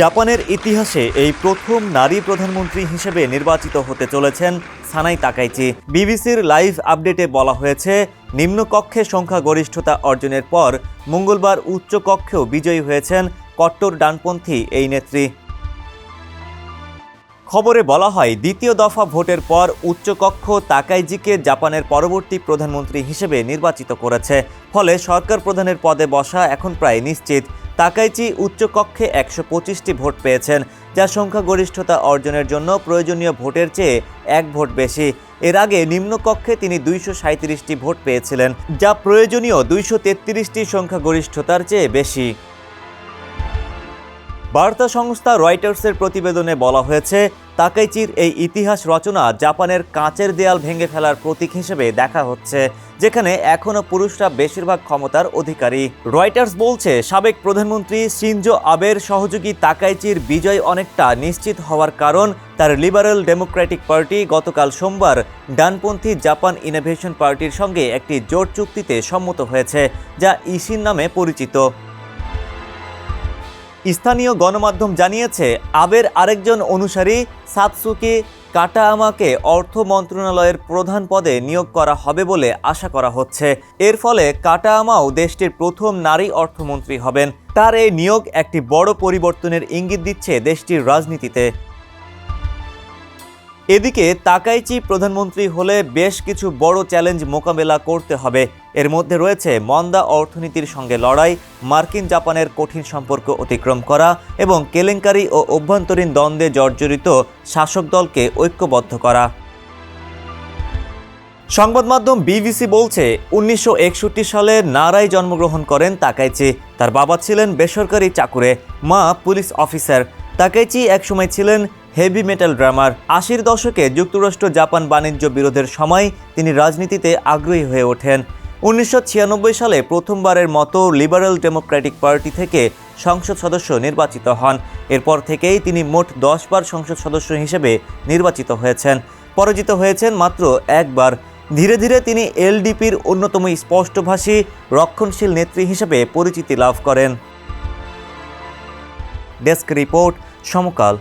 জাপানের ইতিহাসে এই প্রথম নারী প্রধানমন্ত্রী হিসেবে নির্বাচিত হতে চলেছেন সানাই তাকাইচি। বিবিসির লাইভ আপডেটে বলা হয়েছে, নিম্নকক্ষে সংখ্যাগরিষ্ঠতা অর্জনের পর মঙ্গলবার উচ্চকক্ষেও বিজয়ী হয়েছেন কট্টর ডানপন্থী এই নেত্রী। খবরে বলা হয়, দ্বিতীয় দফা ভোটের পর উচ্চকক্ষ তাকাইজিকে জাপানের পরবর্তী প্রধানমন্ত্রী হিসেবে নির্বাচিত করেছে। ফলে সরকার প্রধানের পদে বসা এখন প্রায় নিশ্চিত। তাকাইচি উচ্চকক্ষে একশো পঁচিশটি ভোট পেয়েছেন, যা সংখ্যাগরিষ্ঠতা অর্জনের জন্য প্রয়োজনীয় ভোটের চেয়ে এক ভোট বেশি। এর আগে নিম্নকক্ষে তিনি দুইশো সাঁত্রিশটি ভোট পেয়েছিলেন, যা প্রয়োজনীয় দুইশো তেত্রিশটি সংখ্যাগরিষ্ঠতার চেয়ে বেশি। বার্তা সংস্থা রয়টার্সের প্রতিবেদনে বলা হয়েছে, তাকাইচির এই ইতিহাস রচনা জাপানের কাঁচের দেয়াল ভেঙে ফেলার প্রতীক হিসেবে দেখা হচ্ছে, যেখানে এখনও পুরুষরা বেশিরভাগ ক্ষমতার অধিকারী। রয়টার্স বলছে, সাবেক প্রধানমন্ত্রী সিনজো আবের সহযোগী তাকাইচির বিজয় অনেকটা নিশ্চিত হওয়ার কারণ তার লিবারেল ডেমোক্রেটিক পার্টি গতকাল সোমবার ডানপন্থী জাপান ইনোভেশন পার্টির সঙ্গে একটি জোট চুক্তিতে সম্মত হয়েছে, যা ইসিন নামে পরিচিত। স্থানীয় গণমাধ্যম জানিয়েছে, আবের আরেকজন অনুসারী সাতসুকি কাটায়ামাকে অর্থ মন্ত্রণালয়ের প্রধান পদে নিয়োগ করা হবে বলে আশা করা হচ্ছে। এর ফলে কাটায়ামাও দেশটির প্রথম নারী অর্থমন্ত্রী হবেন। তার এই নিয়োগ একটি বড় পরিবর্তনের ইঙ্গিত দিচ্ছে দেশটির রাজনীতিতে। এদিকে তাকাইচি প্রধানমন্ত্রী হলে বেশ কিছু বড় চ্যালেঞ্জ মোকাবেলা করতে হবে। এর মধ্যে রয়েছে মন্দা অর্থনীতির সঙ্গে লড়াই, মার্কিন জাপানের কঠিন সম্পর্ক অতিক্রম করা এবং কেলেঙ্কারি ও অভ্যন্তরীণ দ্বন্দ্বে জর্জরিত শাসক দলকে ঐক্যবদ্ধ করা। সংবাদ মাধ্যম বিবিসি বলছে, উনিশশো একষট্টি সালে নারায় জন্মগ্রহণ করেন তাকাইচি। তার বাবা ছিলেন বেসরকারি চাকুরে, মা পুলিশ অফিসার। তাকাইচি একসময় ছিলেন হেভি মেটাল ড্রামার আশির দশকে যুক্তরাষ্ট্র জাপান বাণিজ্য বিরোধের সময় তিনি রাজনীতিতে আগ্রহী হয়ে ওঠেন। উনিশশো ছিয়ানব্বই সালে প্রথমবারের মতো লিবারেল ডেমোক্রেটিক পার্টি থেকে সংসদ সদস্য নির্বাচিত হন। এরপর থেকেই তিনি মোট দশবার সংসদ সদস্য হিসেবে নির্বাচিত হয়েছেন। পরাজিত হয়েছেন মাত্র একবার। ধীরে ধীরে তিনি এলডিপির অন্যতম স্পষ্টভাষী, রক্ষণশীল নেত্রী হিসেবে পরিচিতি লাভ করেন। Desk report Samakal.